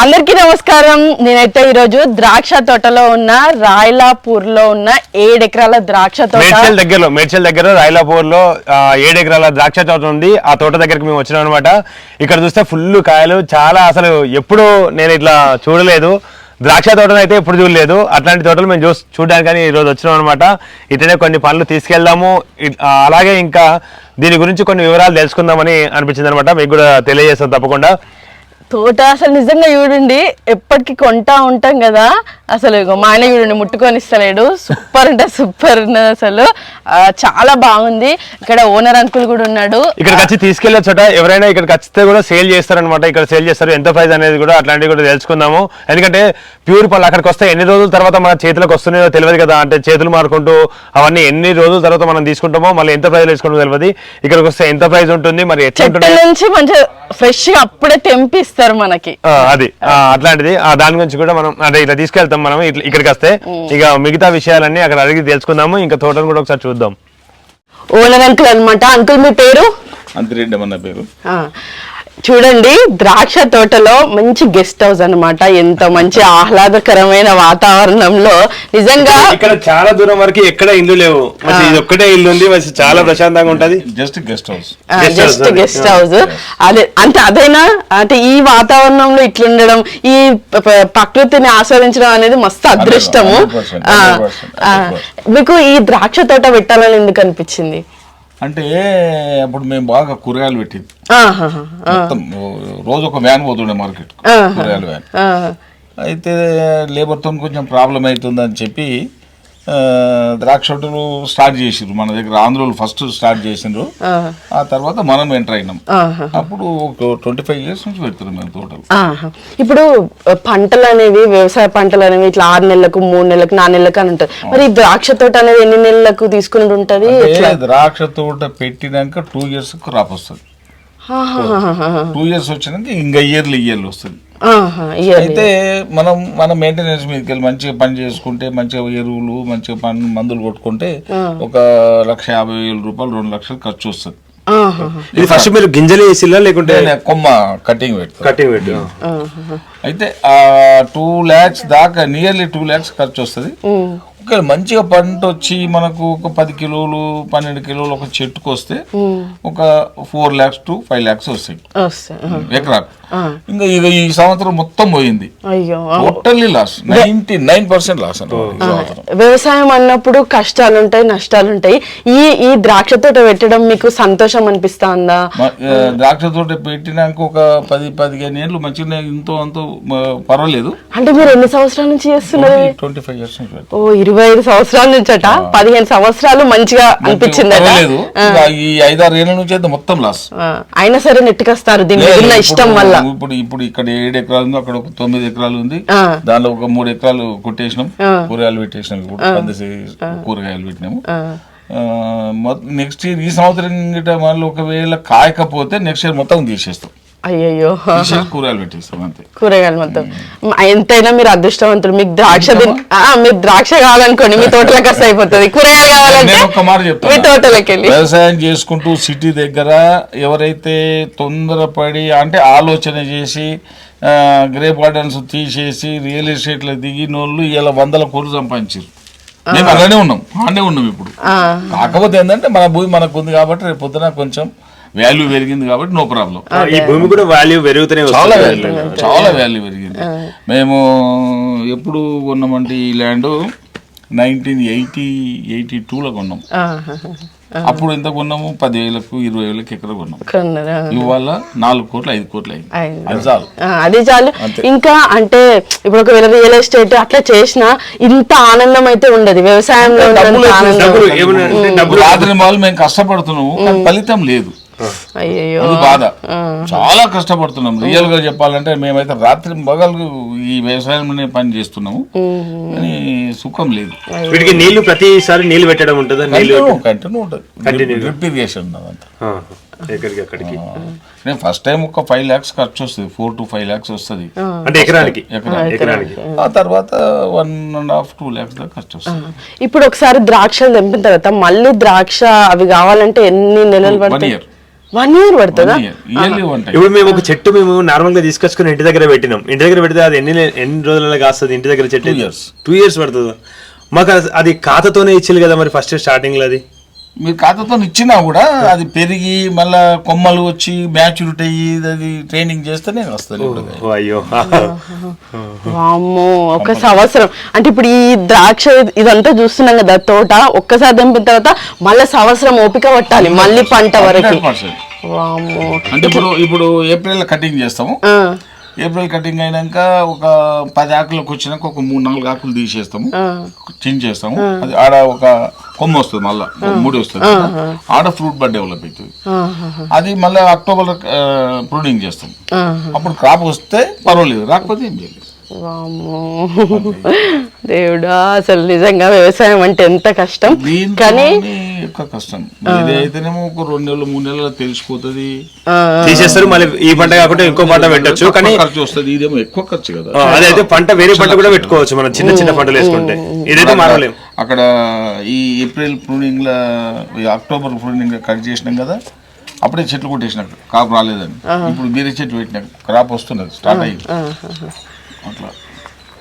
అందరికీ నమస్కారం. నేనైతే ఈరోజు ద్రాక్ష తోటలో ఉన్న రాయలాపూర్లో ఉన్న ఏడు ఎకరాల ద్రాక్ష తోట. మేడ్చల్ దగ్గరలో మేడ్చల్ దగ్గర రాయలాపూర్లో ఏడు ఎకరాల ద్రాక్ష తోట ఉంది. ఆ తోట దగ్గరికి మేము వచ్చినాం అనమాట ఇక్కడ చూస్తే ఫుల్ కాయలు. చాలా అసలు ఎప్పుడు నేను ఇట్లా చూడలేదు. ద్రాక్ష తోటను అయితే ఎప్పుడు చూడలేదు. అట్లాంటి తోటలు మేము చూ చూడడానికి ఈ రోజు వచ్చినాం అనమాట ఇట్లనే కొన్ని పనులు తీసుకెళ్దాము. అలాగే ఇంకా దీని గురించి కొన్ని వివరాలు తెలుసుకుందామని అనిపించింది అనమాట మీకు కూడా తెలియజేస్తాం తప్పకుండా. తోట అసలు నిజంగా చూడండి ఎప్పటికీ కొంటా ఉంటాం కదా. అసలు మా ఆయన చూడండి ముట్టుకొని ఇస్తలేడు. సూపర్ అంటే సూపర్ ఉన్నది అసలు. చాలా బాగుంది. ఇక్కడ ఓనర్ అంకుల్ కూడా ఉన్నాడు. ఇక్కడికి వచ్చి తీసుకెళ్ళే చోట ఎవరైనా ఇక్కడికి వచ్చితే కూడా సేల్ చేస్తారనమాట ఇక్కడ సేల్ చేస్తారు. ఎంత ప్రైస్ అనేది కూడా అట్లాంటివి కూడా తెలుసుకుందాము. ఎందుకంటే ప్యూర్ పళ్ళు అక్కడికి వస్తే ఎన్ని రోజుల తర్వాత మన చేతులకు వస్తున్నాయో తెలియదు కదా. అంటే చేతులు మారుకుంటూ అవన్నీ ఎన్ని రోజుల తర్వాత మనం తీసుకుంటామో మళ్ళీ ఎంత ప్రైస్ తీసుకుంటామో తెలియదు. ఇక్కడికి వస్తే ఎంత ప్రైస్ ఉంటుంది మరి ఎట్లా నుంచి మంచిగా ఫ్రెష్గా అప్పుడే తెంపి ఇస్తారు మనకి. అది. అట్లాంటిది. ఆ దాని గురించి కూడా మనం అంటే ఇట్లా తీసుకెళ్తాం మనం ఇట్లా ఇక్కడికి వస్తే ఇక మిగతా విషయాలన్నీ అక్కడ అడిగి తెలుసుకుందాము. ఇంకా తోటను కూడా ఒకసారి చూద్దాం. ఓనర్ అంకుల్ అన్నమాట. అంకుల్ మీ పేరు? అంతిరెడ్డి అన్న పేరు. ఆ, చూడండి ద్రాక్ష తోటలో మంచి గెస్ట్ హౌస్ అన్నమాట. ఎంత మంచి ఆహ్లాదకరమైన వాతావరణంలో. నిజంగా ఇక్కడ చాలా దూరం వరకు ఎక్కడ ఇల్లు లేవు. ఇది ఒక్కటే ఇల్లు ఉంది చాలా ప్రశాంతంగా ఉంటది. జస్ట్ గెస్ట్ హౌస్ జస్ట్ అది. గెస్ట్ హౌస్ అదే అంటే అదైనా అంటే ఈ వాతావరణంలో ఇట్లుండడం ఈ ప్రకృతిని ఆస్వాదించడం అనేది మస్తు అదృష్టము. 100%, ఆ, 100%, ఆ, మీకు ఈ ద్రాక్ష తోట పెట్టాలని ఎందుకు అనిపించింది? అంటే అప్పుడు మేము బాగా కూరగాయలు పెట్టింది. మొత్తం రోజు ఒక వ్యాన్ పోతుండే మార్కెట్ కూరగాయల వ్యాన్. అయితే లేబర్తో కొంచెం ప్రాబ్లం అవుతుందని చెప్పి ద్రాక్ష స్టార్ట్ చేసిండ్రు మన దగ్గర ఆంధ్రోలు ఫస్ట్ స్టార్ట్ చేసిండ్రు ఆ, తర్వాత మనం ఎంటర్ అయినాం. అప్పుడు ట్వంటీ ఫైవ్ ఇయర్స్ నుంచి పెడుతున్నాం మేము తోటలు. ఇప్పుడు పంటలు అనేవి వ్యవసాయ పంటలు అనేవి ఇట్లా ఆరు నెలలకు మూడు నెలలకు నాలుగు నెలలకు అని ఉంటుంది మరి ద్రాక్ష తోట అనేది ఎన్ని నెలలకు తీసుకుని ఉంటది? ద్రాక్ష తోట పెట్టినాక టూ ఇయర్స్ క్రాప్ వస్తుంది. ఆహాహాహా. టూ ఇయర్స్ వచ్చినాక ఇంకా ఇయర్లీ ఇయర్లు వస్తుంది. అయితే మనం మన మెయింటెనెన్స్ మీదకి వెళ్ళి మంచిగా పని చేసుకుంటే మంచిగా ఎరువులు మంచిగా పని మందులు కొట్టుకుంటే ఒక లక్ష యాభై వేల రూపాయలు రెండు లక్షలు ఖర్చు వస్తుంది. ఇది ఫస్ట్ మీరు గింజలు వేసిల్లా లేకుంటే కొమ్మ కటింగ్ పెడతాను కటింగ్ పెట్టి. అయితే ఆ టూ ల్యాక్స్ దాకా నియర్లీ టూ ల్యాక్స్ ఖర్చు వస్తుంది. ఒక మంచిగా పంట వచ్చి మనకు ఒక పది కిలోలు పన్నెండు కిలోలు ఒక చెట్టుకు వస్తే ఒక four lakhs two five lakhs వస్తాయి. ఎకరాకు. ఇంకా ఇక ఈ సంవత్సరం మొత్తం పోయింది. Totally loss ninety nine percent loss వ్యవసాయం అన్నప్పుడు కష్టాలు ఉంటాయి నష్టాలు ఉంటాయి ఈ ఈ ద్రాక్ష తోట పెట్టడం మీకు సంతోషం అనిపిస్తుందా? మ- ఆ, ద్రాక్ష తోట పెట్టినాక ఒక పది పదిహేను ఏళ్ళు మంచిగా ఇంతో అంతో పర్వాలేదు. అంటే మీరు ఎన్ని సంవత్సరాల నుంచి చేస్తున్నారు? Twenty five years. ఓ ఇరవై ఐదు సంవత్సరాల నుంచట పదిహేను సంవత్సరాలు మంచిగా అనిపించిందట. ఇంకా ఈ ఐదారు ఏళ్ళ నుంచి అయితే మొత్తం లాస్ అయినా సరే నెట్టుకొస్తారు దీని ఇష్టం వల్ల. ఇప్పుడు ఇప్పుడు ఇక్కడ ఏడు ఎకరాలు ఉంది అక్కడ ఒక తొమ్మిది ఎకరాలు ఉంది. దానిలో ఒక మూడు ఎకరాలు కొట్టేసినాం. కూరగాయలు పెట్టేసినాం. కూరగాయలు పెట్టినాము. నెక్స్ట్ ఇయర్ ఈ సంవత్సరం గిట్ట మళ్ళీ ఒకవేళ కాయకపోతే నెక్స్ట్ ఇయర్ మొత్తం తీసేస్తాం. అయ్యయ్యో. కూరగాయలు పెట్టేస్తాం అంతే. కూరగాయలు మొత్తం. ఎంతైనా మీరు అదృష్టవంతులు. మీకు ద్రాక్ష మీరు ద్రాక్ష కావాలనుకోండి మీ తోటలో కష్ట అయిపోతుంది. కూరగాయలు కావాలంటే నేను ఒక్క మాట మీ తోటలోకి వెళ్ళి వ్యవసాయం చేసుకుంటూ సిటీ దగ్గర ఎవరైతే తొందరపడి అంటే ఆలోచన చేసి గ్రేప్ గార్డెన్స్ తీసేసి రియల్ ఎస్టేట్లో దిగిన వాళ్ళు ఇలా వందల కోట్లు సంపాదించారు మేము అలానే ఉన్నాం. అలానే ఉన్నాం ఇప్పుడు. ఆ, కాకపోతే ఏంటంటే మన భూమి మనకు ఉంది కాబట్టి రేపు పొద్దున కొంచెం వాల్యూ పెరిగింది కాబట్టి నో ప్రాబ్లం ఈ భూమి కూడా వాల్యూ పెరుగుతూనే చాలా వాల్యూ చాలా వాల్యూ పెరిగింది. మేము ఎప్పుడు కొన్నామంటే ఈ ల్యాండ్ నైన్టీన్ ఎయిటీ ఎయిటీ టూలో కొన్నాం. అప్పుడు ఎంత కొన్నాము? పదివేలకు ఇరవై వేలకు ఎకర కొన్నాం? ఇవాళ నాలుగు కోట్లు ఐదు కోట్లు అయింది. అది చాలు. ఆ, అది చాలు. ఇంకా అంటే ఇప్పుడు ఒకవేళ రియల్ ఎస్టేట్ అట్లా చేసినా ఇంత ఆనందం అయితే ఉండదు. వ్యవసాయంలో ఉన్నంత ఆనందం డబ్బులు ఏమన్నా అంటే డబ్బులు రాత్రి వాళ్ళు మేము కష్టపడుతున్నాము కానీ ఫలితం లేదు. అది బాధ. చాలా కష్టపడుతున్నాం. రియల్గా చెప్పాలంటే మేమైతే రాత్రి మగలు ఈ వ్యవసాయంలోనే పని చేస్తున్నాము. కానీ సుఖం లేదు. వీటికి నీళ్ళు ప్రతిసారి నీళ్ళు పెట్టడం ఉంటుందా? నీళ్ళు కంటిన్యూ ఉంటుంది. Drip irrigation. ఎక్కడికి అక్కడికి. నేను ఫస్ట్ టైం ఒక ఫైవ్ ల్యాక్స్ ఖర్చు వస్తుంది. ఫోర్ టు ఫైవ్ ల్యాక్స్ వస్తుంది. అంటే ఎకరానికి. ఆ తర్వాత one and half two lakhs దాకా ఖర్చు వస్తుంది. ఇప్పుడు ఒకసారి ద్రాక్షలు తెంపిన తర్వాత మళ్ళీ ద్రాక్ష అవి కావాలంటే ఎన్ని నెలలు వన్ ఇయర్. వన్ ఇయర్ పడుతుందా? ఇయర్లీ వన్ టైం ఇప్పుడు మేము ఒక చెట్టు మేము నార్మల్గా తీసుకొచ్చుకుని ఇంటి దగ్గర పెట్టినాం. ఇంటి దగ్గర పెడితే అది ఎన్ని ఎన్ని రోజులలో కాస్తుంది? ఇంటి దగ్గర చెట్టు. టూ ఇయర్స్ పడుతుంది? మాకు అది- అది ఖాతాతోనే ఇచ్చింది కదా మరి ఫస్ట్ స్టార్టింగ్లో అది? మీరు ఖాతాతో ఇచ్చినా కూడా అది పెరిగి మళ్ళా కొమ్మలు వచ్చి మ్యాచ్యూరిటీ అయ్యి అది ట్రైనింగ్ ఇప్పుడు. అది. ఓ అయ్యో. వామ్మో ఒక సంవత్సరం. అంటే ఇప్పుడు ఈ ద్రాక్ష ఇదంతా చూస్తున్నాం కదా తోట ఒక్కసారి దింపిన తర్వాత మళ్ళీ సంవత్సరం ఓపిక పట్టాలి మళ్ళీ పంట వరకు. 100%. వామ్మో. అంటే ఇప్పుడు ఇప్పుడు ఏప్రిల్ కటింగ్ చేస్తాము. ఏప్రిల్ కటింగ్ అయినాక ఒక పది ఆకులకు వచ్చినాక ఒక మూడు నాలుగు ఆకులు తీసేస్తాము. ఆ. చించేస్తాము అది ఆడ ఒక కొమ్మ వస్తుంది మళ్ళా ముడి వస్తుంది. ఆడ ఫ్రూట్ బడ్ డెవలప్ అవుతుంది. అది మళ్ళీ అక్టోబర్ ప్రూనింగ్ చేస్తాం. అప్పుడు క్రాప్ వస్తే పర్వాలేదు రాకపోతే ఏం చేయలేదు. వామ్మో. దేవుడా అసలు నిజంగా వ్యవసాయం అంటే ఎంత కష్టం. కానీ ఎక్కువ కష్టం. ఇది అయితేనేమో ఒక రెండు నెలలు మూడు నెలలు తెలిసిపోతుంది. తీసేస్తారు మళ్ళీ ఈ పంట కాకుండా ఇంకో పంట పెట్టొచ్చు. కానీ ఖర్చు వస్తుంది ఇదేమో ఎక్కువ ఖర్చు కదా. అదైతే పంట వేరే పంట కూడా పెట్టుకోవచ్చు మనం చిన్న చిన్న పంటలు వేసుకుంటే. ఇదైతే మారలేం. అక్కడ ఈ ఏప్రిల్ ప్రూనింగ్లో అక్టోబర్ ప్రూనింగ్ కట్ చేసినాం కదా అప్పుడే చెట్లు కొట్టేసినాక క్రాప్ రాలేదని. ఇప్పుడు బీర చెట్టు పెట్టినాక క్రాప్ వస్తున్నది స్టార్ట్ అయ్యింది అట్లా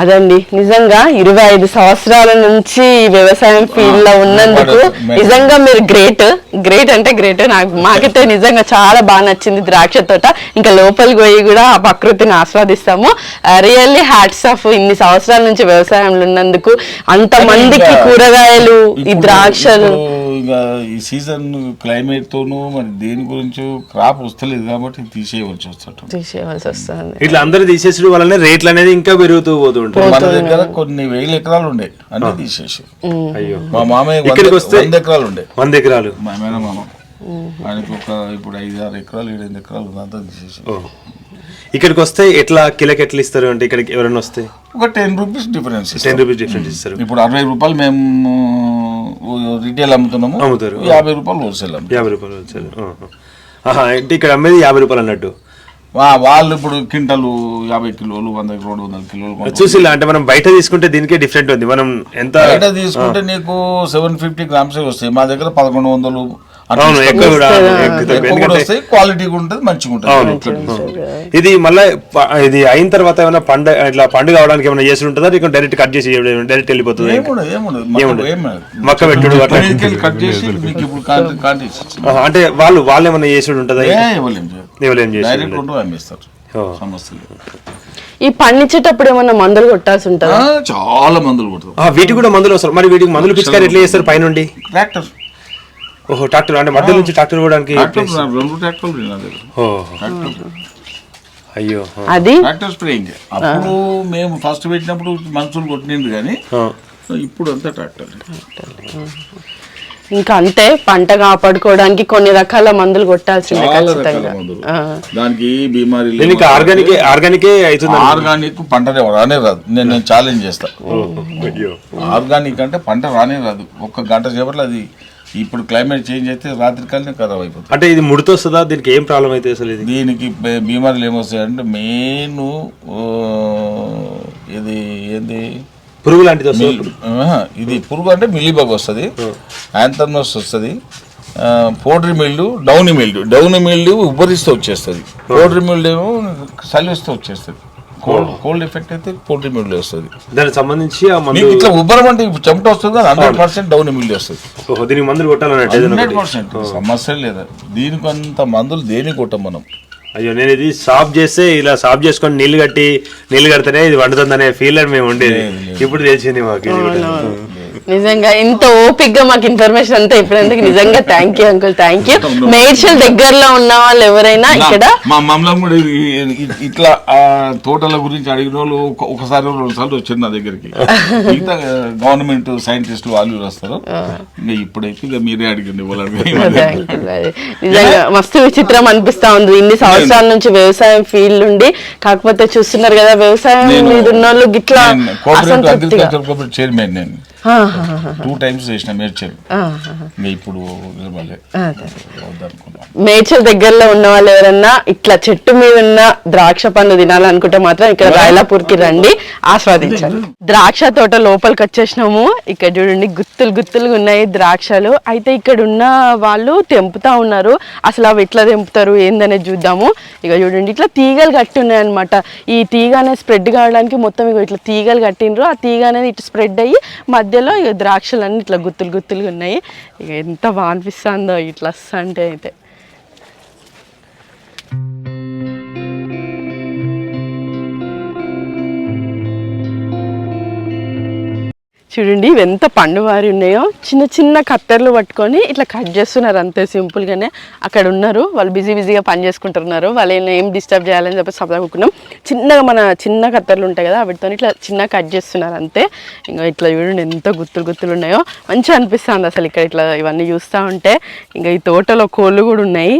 అదండి. నిజంగా ఇరవై ఐదు సంవత్సరాల నుంచి ఈ వ్యవసాయం ఫీల్డ్లో ఉన్నందుకు నిజంగా మీరు గ్రేట్ గ్రేట్ అంటే గ్రేట్ నాకు మాకైతే నిజంగా చాలా బాగా నచ్చింది ద్రాక్ష తోట. ఇంకా లోపలికి పోయి కూడా ఆ ప్రకృతిని ఆస్వాదిస్తాము. రియల్లీ హ్యాట్స్ ఆఫ్ ఇన్ని సంవత్సరాల నుంచి వ్యవసాయంలో ఉన్నందుకు. అంత మందికి కూరగాయలు ఈ ద్రాక్షలు. ఈ సీజన్ క్లైమేట్ తోను మరి దేని గురించి క్రాప్ వస్తలేదు కాబట్టి తీసేయవలసి వస్తుంది తీసేయవలసి వస్తుంది ఇట్లా అందరూ తీసేసడం వల్లనే రేట్లు అనేది ఇంకా పెరుగుతూ పోతుంటాయి మన దగ్గర కొన్ని వేల ఎకరాలు ఉండే అన్ని తీసేసి. అయ్యో. మా మామయ్య ఇక్కడికి వస్తే- వంద ఎకరాలు ఉండే. వంద ఎకరాలు. మా మేనమామ. ఆయనకి ఒక ఇప్పుడు ఐదు ఆరు ఎకరాలు ఏడు ఎనిమిది ఎకరాలు ఉంది, అంతా తీసేసి. ఓ. ఇక్కడికి వస్తే ఎట్లా కిలోకి ఎట్లా ఇస్తారు అంటే ఇక్కడికి ఎవరైనా వస్తే? ఒక ten rupees difference ten rupees difference ఇస్తారు. ఇప్పుడు అరవై రూపాయలు మేము రిటైల్ అమ్ముతున్నాము. అమ్ముతారు. యాభై రూపాయలు హోల్సేల్ అమ్ముతాం యాభై రూపాయలు వచ్చారు ఆహా. ఆహా. అంటే ఇక్కడ అమ్మేది యాభై రూపాయలు అన్నట్టు. వాళ్ళు ఇప్పుడు క్వింటలు యాభై కిలోలు వంద రెండు వందల కిలోలు. చూసి అంటే మనం బయట తీసుకుంటే దీనికే డిఫరెంట్ ఉంది. మనం ఎంత బయట తీసుకుంటే నీకు సెవెన్ ఫిఫ్టీ గ్రామ్స్ వస్తాయి. మా దగ్గర పదకొండు వందలు క్వాలిటీ ఉంటుంది మంచిగా ఉంటుంది. ఇది మళ్ళీ ఇది అయిన తర్వాత ఏమైనా పండ ఇట్లా పండుగ అవడానికి ఏమైనా చేసి ఉంటుందా? లేకుంటే డైరెక్ట్ కట్ చేసి డైరెక్ట్ వెళ్ళిపోతుంది మక్క పెట్టుడు అట్లా మీదికెళ్ళి కట్ చేసి మీకు ఇప్పుడు కాంటి కాంటి ఇచ్చేస్తాం. ఆహా, అంటే వాళ్ళు వాళ్ళు ఏమైనా చేసి ఉంటుందా? చేసి డైరెక్ట్ అమ్మేస్తారు. ఓ. ఈ పండించేటప్పుడు ఏమన్నా మందులు కొట్టాల్సి ఉంటుందా ఆ, చాలా మందులు కొడతారు ఆ, వీటికి కూడా మందులు వస్తారు మరి వీటికి మందులు పిచికారు ఎట్లా చేస్తారు పైనుండి? ట్రాక్టర్. ఓహో ట్రాక్టర్ అంటే మధ్య నుంచి ట్రాక్టర్ కూడా ట్రాక్టర్ రెండు ట్రాక్టర్లు ఉన్నాయి నా దగ్గర. ఓహో ట్రాక్టర్. అయ్యో ఆ. అది? ట్రాక్టర్ స్ప్రేయింగ్ అప్పుడు మేము ఫస్ట్ పెట్టినప్పుడు మనుషులు కొట్టిండు కానీ ఆ. ఇప్పుడు అంతా ట్రాక్టర్ ఇంకా అంతే పంట కాపాడుకోవడానికి కొన్ని రకాల మందులు కొట్టాల్సిందే చాలా రకాల ఖచ్చితంగా. మందులు. ఆ. దానికి బీమారీ దీనికి ఆర్గానిక్ ఆర్గానికే అవుతుంది ఆర్గానిక్ పంట రానే రాదు. నేను నేను ఛాలెంజ్ చేస్తా. అయ్యో. ఆర్గానిక్ అంటే పంట రానే రాదు. ఒక్క గంట సేపట్లో అది ఇప్పుడు క్లైమేట్ చేంజ్ అయితే రాత్రికాలనే ఖరాబ్ అయిపోతుంది. అంటే ఇది ముడితో వస్తుందా? దీనికి ఏం ప్రాబ్లం అయితే అసలు ఇది? దీనికి బే- బీమారీలు ఏమొస్తాయంటే మెయిన్ ఇది ఏంది? పురుగు లాంటిది వస్తుంది ఇది పురుగు అంటే మిల్లీబగ్ వస్తుంది యాంథర్నోస్ వస్తుంది powdery mildew downy mildew downy mildew ఉబ్బరిస్తూ వచ్చేస్తుంది. పోడ్రీ మిల్డ్ ఏమో సలిస్తూ వచ్చేస్తుంది. కోల్డ్ కోల్డ్ ఎఫెక్ట్ అయితే పోడ్రీ మిల్డ్ వస్తుంది. దానికి సంబంధించి మీకు ఇట్లా ఉబ్బరం అంటే చెమట వస్తుంది హండ్రెడ్ పర్సెంట్ డౌన్ మిల్డ్ వస్తుంది. దీనికి మందులు ఏదైనా హండ్రెడ్. పర్సెంట్ సమస్య లేదా. దీనికి అంత మందులు దేనికి కొట్టాం మనం? అయ్యో నేను ఇది సాఫ్ చేస్తే ఇలా సాఫ్ చేసుకొని నీళ్ళు కట్టి నీళ్ళు కడితేనే ఇది వండుతుంది అనే ఫీల్ అని మేము ఉండేది ఇప్పుడు తెలిసింది మాకు ఇది కూడా. నిజంగా ఇంత ఓపిక్గా మాకు ఇన్ఫర్మేషన్ అంతా ఇప్పుడందుకు? నిజంగా thank you uncle thank you Medchal దగ్గరలో ఉన్న వాళ్ళు ఎవరైనా ఇక్కడ మా మమ్మల్ని కూడా ఇట్లా తోటల గురించి అడిగిన వాళ్ళు ఒక- ఒకసారి రెండు సార్లు వచ్చారు నా దగ్గరికి. మిగతా గవర్నమెంట్ సైంటిస్టులు వాళ్ళు వస్తారు. ఇప్పుడైతే ఇక మీరే అది నిజంగా మస్తు విచిత్రం అనిపిస్తా ఉంది. ఇన్ని సంవత్సరాల నుంచి వ్యవసాయం ఫీల్డ్ ఉండి కాకపోతే చూస్తున్నారు కదా వ్యవసాయం మీద ఉన్న వాళ్ళు గిట్లా చైర్మన్ నేను. టూ టైమ్స్ చేసిన మేడ్చల్. ఇంకా ఇప్పుడు మేడ్చల్ దగ్గరలో ఉన్న వాళ్ళు ఎవరన్నా ఇట్లా చెట్టు మీద ఉన్న ద్రాక్ష పండు తినాలనుకుంటే మాత్రం ఇక్కడ రాయలాపూర్కి రండి ఆస్వాదించండి. ద్రాక్ష తోట లోపలికి వచ్చేసినాము. ఇక్కడ చూడండి గుత్తులు గుత్తులుగా ఉన్నాయి ద్రాక్షలు. అయితే ఇక్కడ ఉన్న వాళ్ళు తెంపుతా ఉన్నారు. అసలు అవి ఎట్లా తెంపుతారు ఏందనేది చూద్దాము. ఇక చూడండి ఇట్లా తీగలు కట్టి ఉన్నాయి అనమాట ఈ తీగ అనేది స్ప్రెడ్ కావడానికి మొత్తం ఇగో ఇట్లా తీగలు కట్టిండ్రు. ఆ తీగ అనేది ఇటు స్ప్రెడ్ అయ్యి మధ్యలో ఇక ద్రాక్షలన్నీ ఇట్లా గుత్తులు గుత్తులుగా ఉన్నాయి. ఇక ఎంత బాగా అనిపిస్తుందో ఇట్లా వస్తుంటే అయితే. చూడండి ఎంత పండు వారి ఉన్నాయో. చిన్న చిన్న కత్తెరలు పట్టుకొని ఇట్లా కట్ చేస్తున్నారు అంతే సింపుల్గానే అక్కడ ఉన్నారు వాళ్ళు బిజీ బిజీగా పని చేసుకుంటున్నారు. వాళ్ళని ఏం డిస్టర్బ్ చేయాలని చెప్పి సపదాకున్నాం చిన్నగా మన చిన్న కత్తెరలు ఉంటాయి కదా వాటితో ఇట్లా చిన్న కట్ చేస్తున్నారు అంతే. ఇంకా ఇట్లా చూడండి ఎంత గుత్తులు గుత్తులు ఉన్నాయో. మంచిగా అనిపిస్తుంది అసలు ఇక్కడ ఇట్లా ఇవన్నీ చూస్తూ ఉంటే. ఇంకా ఈ తోటలో కోళ్ళు కూడా ఉన్నాయి.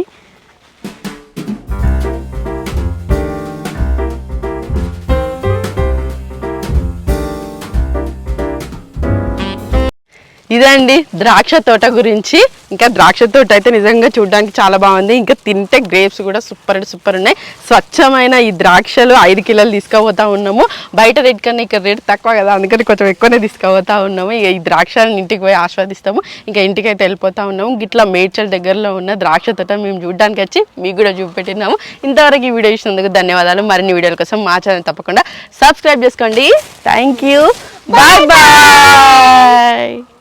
ఇదండి ద్రాక్ష తోట గురించి. ఇంకా ద్రాక్ష తోట అయితే నిజంగా చూడడానికి చాలా బాగుంది. ఇంకా తింటే గ్రేప్స్ కూడా సూపర్ అంటే సూపర్ ఉన్నాయి. స్వచ్ఛమైన ఈ ద్రాక్షలు ఐదు కిలోలు తీసుకుపోతా ఉన్నాము. బయట రేట్ కన్నా ఇక్కడ రేట్ తక్కువ కదా అందుకని కొంచెం ఎక్కువనే తీసుకుపోతా ఉన్నాము. ఇక ఈ ద్రాక్షలను ఇంటికి పోయి ఆస్వాదిస్తాము. ఇంకా ఇంటికి అయితే వెళ్ళిపోతా ఉన్నాము. గిట్లా మేడ్చల్ దగ్గరలో ఉన్న ద్రాక్ష తోట మేము చూడడానికి వచ్చి మీకు కూడా చూపెట్టినాము. ఇంతవరకు ఈ వీడియో చూసినందుకు ధన్యవాదాలు. మరిన్ని వీడియోల కోసం మా ఛానల్ తప్పకుండా సబ్స్క్రైబ్ చేసుకోండి. Thank you bye bye